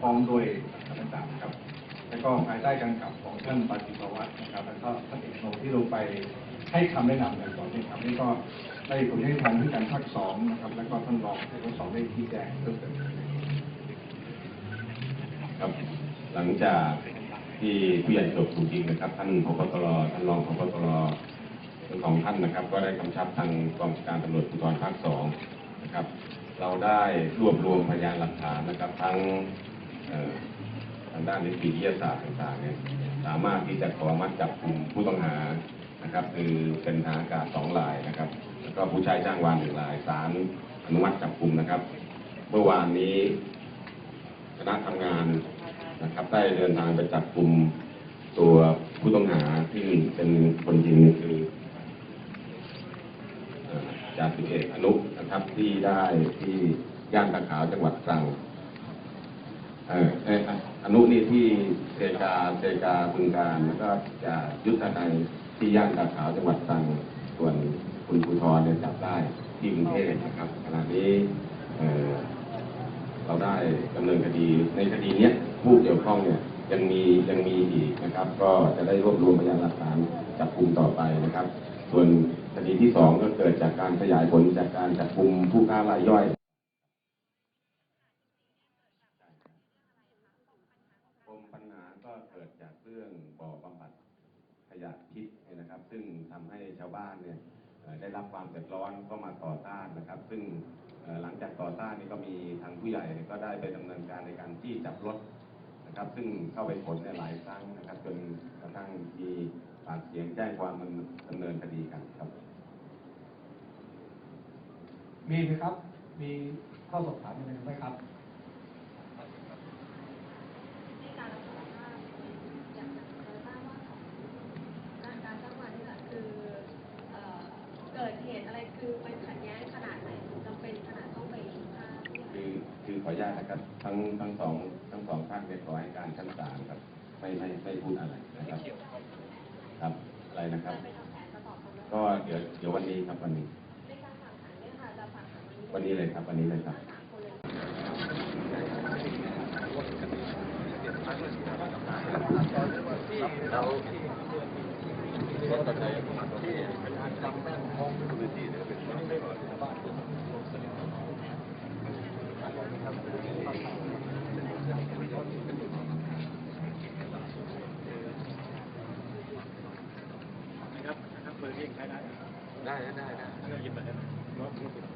ฟ้องด้วยต่างๆครับ แล้วก็ภายใต้การกับของท่านปาจิตวัฒน์นะครับ แล้วก็ท่านเอกโนที่ลงไปให้คำแนะนำในตอนนี้ครับนี่ก็ได้ผมให้ทางที่การภาคสองนะครับ แล้วก็ท่านรองที่ทั้งสองได้ชี้แจงเพิ่มเติมครับ หลังจากที่ผู้ใหญ่จบถูกยิงนะครับ ท่านพบตรท่านรองพบตรทั้งสองท่านนะครับ ก็ได้กำชับทางกองการตำรวจภูธรภาคสองนะครับ เราได้รวบรวมพยานหลักฐานนะครับ ทั้งทางด้านนิติวิทยาศาสตร์ต่างๆเนี่ยสามารถที่จะขอมัดจับกลุ่มผู้ต้องหานะครับ คือเป็นทางอากาศสองรายนะครับ แล้วก็ผู้ชายจ้างวานหนึ่งรายศาลอนุมัติจับกลุ่มนะครับ เมื่อวานนี้คณะทำงานนะครับ ได้เดินทางไปจับกลุ่มตัวผู้ต้องหาที่เป็นคนยิงคือ จ่าสิบเอกอนุนะครับ ที่ได้ที่ย่านตะขาวจังหวัดตรังเอ่อเอออนุนี่ที่เซกาเซกาบึงการแล้วก็จะยุทธนายที่ย่านตะขาวจังหวัดตรังส่วนคุณภูธรเนี่ยจับได้ที่กรุงเทพนะครับขณะนี้เเราได้ดำเนินคดีในคดีเนี้ยผู้เกี่ยวข้องเนี่ยยังมียังมีอีกนะครับ ก็จะได้รวบรวมพยานหลักฐานจับกลุ่มต่อไปนะครับ ส่วน คดีที่สองก็เกิดจากการขยายผลจากการจับกลุ่มผู้ค้ารายย่อยปมปัญหาก็เกิดจากเรื่องบ่อบำบัดขยะพิษเนี่ยนะครับ ซึ่งทำให้ชาวบ้านเนี่ยเอ่อได้รับความเดือดร้อนก็มาต่อต้านนะครับ ซึ่งเอ่อหลังจากต่อต้านนี่ก็มีทางผู้ใหญ่ก็ได้ไปดำเนินการในการจี้จับรถ นะครับซึ่งเข้าไปขนในยหลายครั้งนะครับ จนกระทั่งมีปากเสียงแจ้งความมันดำเนินคดีกันครับ มีไหมครับ มีข้อสอบถามอะไรไหมครับในการรับสารภาพอยากจะทราบว่าของการการจ้างวานนี่แหละคือเอ่อเกิดเหตุอะไรคือมันขัดแย้งขนาดไหนถึงจำเป็นขนาดต้องไปฆ่าผู้ใหญ่คือคือขออนุญาตนะครับ ทั้งทั้งสองทั้งสองท่านเนี่ยขอให้การชั้นศาลครับ ไม่ไม่ไม่พูดอะไรนะครับ ครับอะไรนะครับจะไปทำแผนประกอบคำรับก็เดี๋ยวเดี๋ยววันนี้ครับวันนี้ วันนี้เลยครับ วันนี้เลยครับสามคนเ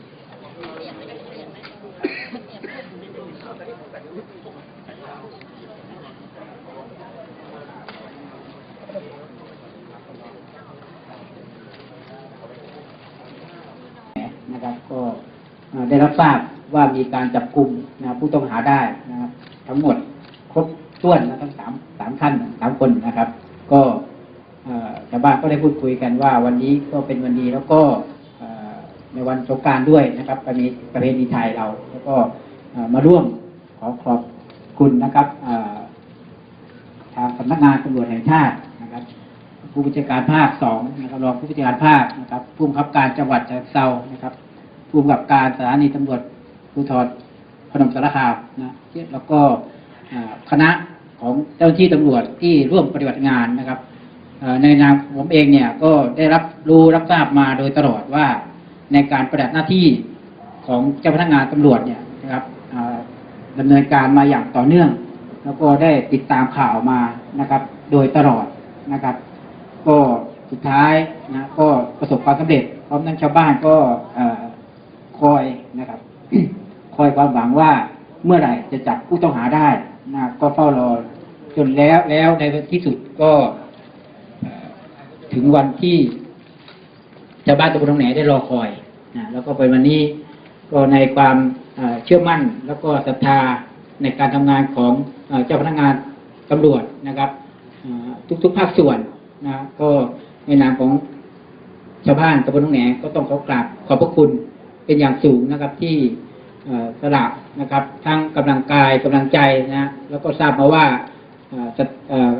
นะครับก็ได้รับทราบว่ามีการจับกลุ่มนะผู้ต้องหาได้นะครับ ทั้งหมดครบถ้วนนะทั้งสามสามท่านสามคนนะครับ ก็ชาวบ้านก็ได้พูดคุยกันว่าวันนี้ก็เป็นวันดีแล้วก็ ในวันสงการด้วยนะครับประเพณีประเพณีไทยเรา แล้วก็มาร่วมขอขอบคุณนะครับทางสำนักงานตำรวจแห่งชาตินะครับผู้บัญชาการภาคสองนะครับรองผู้บัญชาการภาคนะครับผู้บังคับการจังหวัดฉะเชิงเซานะครับผู้กำกับการสถานีตำรวจภูธรพนมสารคามนะแล้วก็คณะของเจ้าหน้าที่ตำรวจที่ร่วมปฏิบัติงานนะครับในนามผมเองเนี่ยก็ได้รับรู้รับทราบมาโดยตลอดว่า ในการปฏิบัติหน้าที่ของเจ้าพนักงานตำรวจเนี่ยนะครับอ่าดำเนินการมาอย่างต่อเนื่อง แล้วก็ได้ติดตามข่าวมานะครับ โดยตลอดนะครับ ก็สุดท้ายนะก็ประสบความสำเร็จพร้อมทั้งชาวบ้านก็อคอยนะครับ คอยความหวังว่าเมื่อไหร่จะจับผู้ต้องหาได้นะก็เฝ้ารอจนแล้วแล้วในที่สุดก็ถึงวันที่ ชาวบ้านตะบนหนองแหนได้รอคอยนะแล้วก็เป็นวันนี้ก็ในความเชื่อมั่นแล้วก็ศรัทธาในการทำงานของเจ้าพนักงานตำรวจนะครับทุกๆภาคส่วนนะก็ในนามของชาวบ้านตำบลหนองแหนก็ต้องขอกราบขอบพระคุณเป็นอย่างสูงนะครับที่สละนะครับ ทั้งกำลังกายกำลังใจนะแล้วก็ทราบมาว่า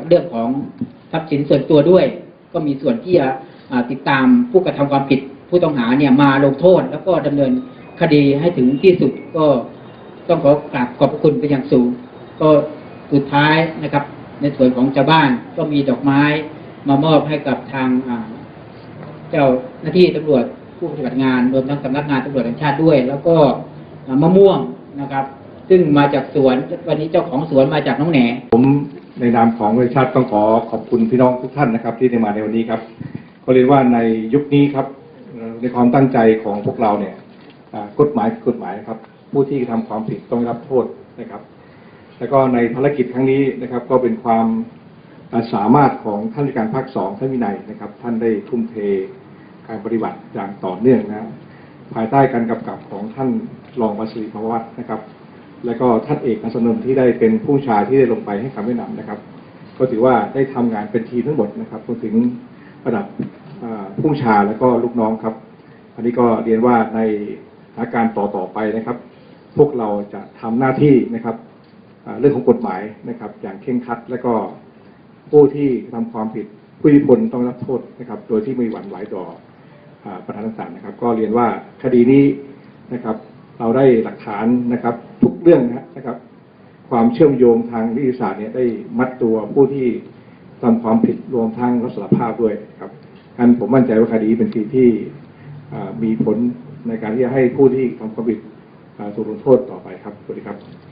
เรื่องของทรัพย์สินส่วนตัวด้วย ก็มีส่วนที่จะ ติดตามผู้กระทำความผิดผู้ต้องหาเนี่ยมาลงโทษ แล้วก็ดำเนินคดีให้ถึงที่สุดก็ต้องขอกราบขอบคุณเป็นอย่างสูง ก็สุดท้ายนะครับ ในส่วนของชาวบ้านก็มีดอกไม้มามอบให้กับทางเจ้าหน้าที่ตำรวจผู้ปฏิบัติงานรวมทั้งสำนักงานตำรวจแห่งชาติด้วย แล้วก็มะม่วงนะครับ ซึ่งมาจากสวนวันนี้เจ้าของสวนมาจากน้องแหนผมในนามของบริษัทต้องขอขอบคุณพี่น้องทุกท่านนะครับ ที่ได้มาในวันนี้ครับ ก็เรียนว่าในยุคนี้ครับในความตั้งใจของพวกเราเนี่ยกฎหมายกฎหมายนะครับ ผู้ที่ทำความผิดต้องรับโทษนะครับ แล้วก็ในภารกิจครั้งนี้นะครับ ก็เป็นความสามารถของท่านการภาคสองท่านวินัยนะครับ ท่านได้ทุ่มเทการปฏิบัติอย่างต่อเนื่องนะภายใต้การกำกับของท่านรองประสิทธิภวัฒน์นะครับ และก็ท่านเอกอัศนนท์ที่ได้เป็นผู้ชาที่ได้ลงไปให้คำแนะนำนะครับ ก็ถือว่าได้ทำงานเป็นทีมทั้งหมดนะครับรวมถึง ระดับอ่าผู้ชาและก็ลูกน้องครับ อันนี้ก็เรียนว่าในสถานการณ์ต่อๆไปนะครับ พวกเราจะทำหน้าที่นะครับเรื่องของกฎหมายนะครับ อย่างเคร่งครัด และก็ผู้ที่ทำความผิดผู้มีผลต้องรับโทษนะครับ โดยที่ไม่หวั่นไหวต่ออประธานศาลนะครับ ก็เรียนว่าคดีนี้นะครับ เราได้หลักฐานนะครับ ทุกเรื่องนะครับ ความเชื่อมโยงทางวิทยาศาสตร์เนี่ยได้มัดตัวผู้ที่ ทำความผิดรวมทั้งรับสารภาพด้วยครับงั้นผมมั่นใจว่าคดีเป็นคดีที่มีผลในการที่จะให้ผู้ที่ทำความผิดอ่าถูกลงโทษต่อไปครับสวัสดีครับ